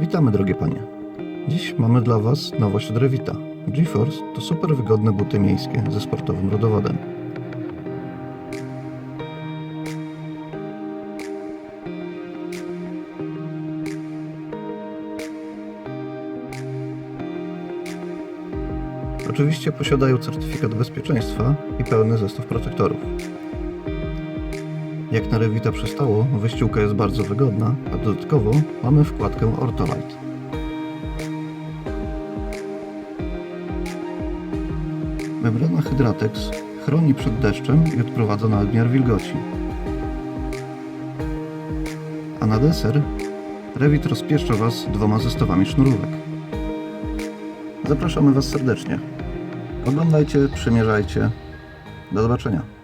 Witamy drogie panie. Dziś mamy dla was nowość od Revita. GeForce to super wygodne buty miejskie ze sportowym rodowodem. Oczywiście posiadają certyfikat bezpieczeństwa i pełny zestaw protektorów. Jak na Revita przystało, wyściółka jest bardzo wygodna, a dodatkowo mamy wkładkę Ortolite. Membrana Hydratex chroni przed deszczem i odprowadza nadmiar wilgoci. A na deser Revit rozpieszcza Was dwoma zestawami sznurówek. Zapraszamy Was serdecznie. Oglądajcie, przymierzajcie. Do zobaczenia.